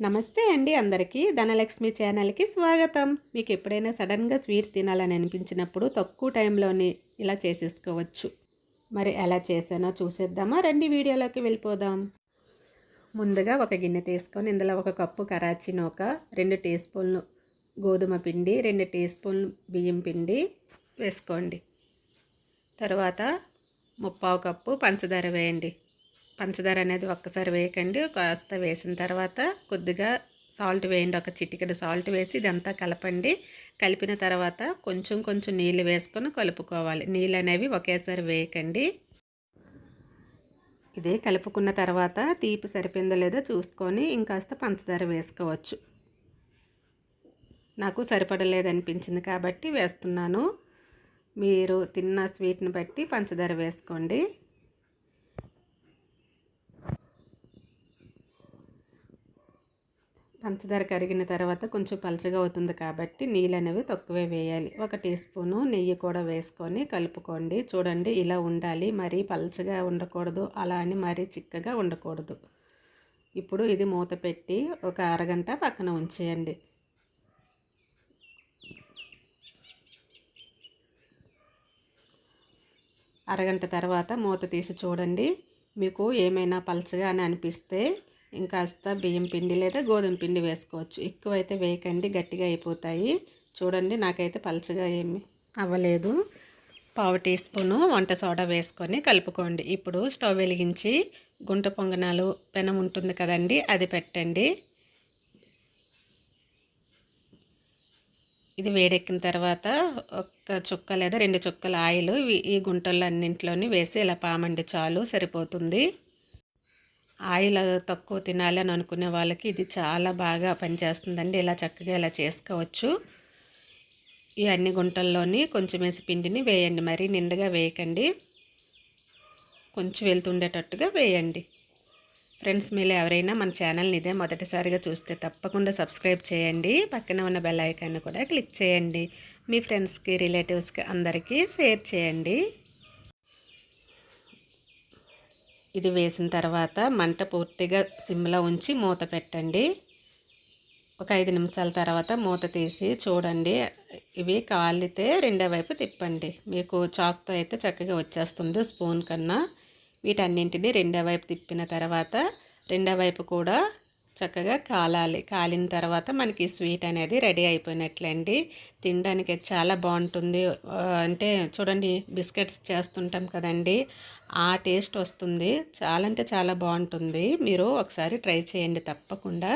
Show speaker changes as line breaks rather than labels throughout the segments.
నమస్తే అండి అందరికీ. ధనలక్ష్మి ఛానల్కి స్వాగతం. మీకు ఎప్పుడైనా సడన్గా స్వీట్ తినాలని అనిపించినప్పుడు తక్కువ టైంలోనే ఇలా చేసేసుకోవచ్చు. మరి ఎలా చేసానో చూసేద్దామా? రండి వీడియోలోకి వెళ్ళిపోదాం. ముందుగా ఒక గిన్నె తీసుకొని ఇందులో ఒక కప్పు కరాచీ నూక రెండు టీ స్పూన్లు గోధుమ పిండి రెండు టీ స్పూన్లు బియ్యం పిండి వేసుకోండి. తర్వాత ముప్పావు కప్పు పంచదార వేయండి. పంచదార అనేది ఒక్కసారి వేయకండి. కాస్త వేసిన తర్వాత కొద్దిగా సాల్ట్ వేయండి. ఒక చిటికెడు సాల్ట్ వేసి ఇదంతా కలపండి. కలిపిన తర్వాత కొంచెం కొంచెం నీళ్ళు వేసుకొని కలుపుకోవాలి. నీళ్ళు అనేవి ఒకేసారి వేయకండి. ఇదే కలుపుకున్న తర్వాత తీపి సరిపోయిందో లేదో చూసుకొని ఇంకాస్త పంచదార వేసుకోవచ్చు. నాకు సరిపడలేదనిపించింది కాబట్టి వేస్తున్నాను. మీరు తిన్న స్వీట్ని బట్టి పంచదార వేసుకోండి. పంచదార కరిగిన తర్వాత కొంచెం పలచగా అవుతుంది కాబట్టి నీళ్ళు అనేవి తక్కువే వేయాలి. ఒక టీ స్పూను నెయ్యి కూడా వేసుకొని కలుపుకోండి. చూడండి ఇలా ఉండాలి. మరీ పలచగా ఉండకూడదు. అలా అని మరీ చిక్కగా ఉండకూడదు. ఇప్పుడు ఇది మూత పెట్టి ఒక అరగంట పక్కన ఉంచేయండి. అరగంట తర్వాత మూత తీసి చూడండి. మీకు ఏమైనా పలచగా అని అనిపిస్తే ఇంకాస్త బియ్యం పిండి లేదా గోధుమ పిండి వేసుకోవచ్చు. ఎక్కువైతే వేయకండి గట్టిగా అయిపోతాయి. చూడండి నాకైతే పలచగా ఏమి అవ్వలేదు. పావు టీ స్పూను వంట సోడా వేసుకొని కలుపుకోండి. ఇప్పుడు స్టవ్ వెలిగించి గుంట పొంగనాలు పెనం ఉంటుంది కదండి అది పెట్టండి. ఇది వేడెక్కిన తర్వాత ఒక చుక్క లేదా రెండు చుక్కల ఆయిల్ ఈ గుంటల్లో అన్నింటిలోని వేసి ఇలా పామండి చాలు సరిపోతుంది. ఆయిల్ తక్కువ తినాలి అని అనుకునే వాళ్ళకి ఇది చాలా బాగా పనిచేస్తుందండి. ఇలా చక్కగా ఇలా చేసుకోవచ్చు. ఈ అన్ని గుంటల్లోని కొంచెం వేసి పిండిని వేయండి. మరి నిండుగా వేయకండి. కొంచెం వెళ్తుండేటట్టుగా వేయండి. ఫ్రెండ్స్ మీరు ఎవరైనా మన ఛానల్ని ఇదే మొదటిసారిగా చూస్తే తప్పకుండా సబ్స్క్రైబ్ చేయండి. పక్కన ఉన్న బెల్ ఐకాన్ని కూడా క్లిక్ చేయండి. మీ ఫ్రెండ్స్కి రిలేటివ్స్కి అందరికీ షేర్ చేయండి. ఇది వేసిన తర్వాత మంట పూర్తిగా సిమ్లో ఉంచి మూత పెట్టండి. ఒక ఐదు నిమిషాల తర్వాత మూత తీసి చూడండి. ఇవి కాలితే రెండో వైపు తిప్పండి. మీకు చాక్తో అయితే చక్కగా వచ్చేస్తుంది స్పూన్ కన్నా. వీటన్నింటినీ రెండో వైపు తిప్పిన తర్వాత రెండో వైపు కూడా చక్కగా కాలాలి. కాలిన తర్వాత మనకి స్వీట్ అనేది రెడీ అయిపోయినట్లండి. తినడానికి చాలా బాగుంటుంది. అంటే చూడండి బిస్కెట్స్ చేస్తుంటాం కదండి. ఆ టేస్ట్ వస్తుంది. చాలా అంటే చాలా బాగుంటుంది. మీరు ఒకసారి ట్రై చేయండి తప్పకుండా.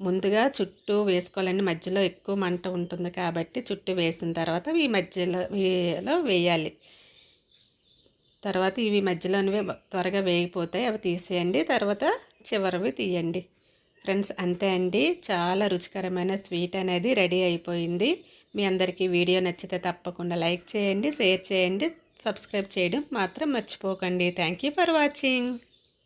ముందుగా చుట్టూ వేసుకోవాలండి. మధ్యలో ఎక్కువ మంట ఉంటుంది కాబట్టి చుట్టూ వేసిన తర్వాత ఈ మధ్యలో వేయాలి. తర్వాత ఇవి మధ్యలోనివే త్వరగా వేగిపోతాయి. అవి తీసేయండి. తర్వాత చివరివి తీయండి. ఫ్రెండ్స్ అంతే అండి. చాలా రుచికరమైన స్వీట్ అనేది రెడీ అయిపోయింది. మీ అందరికీ వీడియో నచ్చితే తప్పకుండా లైక్ చేయండి షేర్ చేయండి సబ్స్క్రైబ్ చేయడం మాత్రం మర్చిపోకండి. Thank for watching.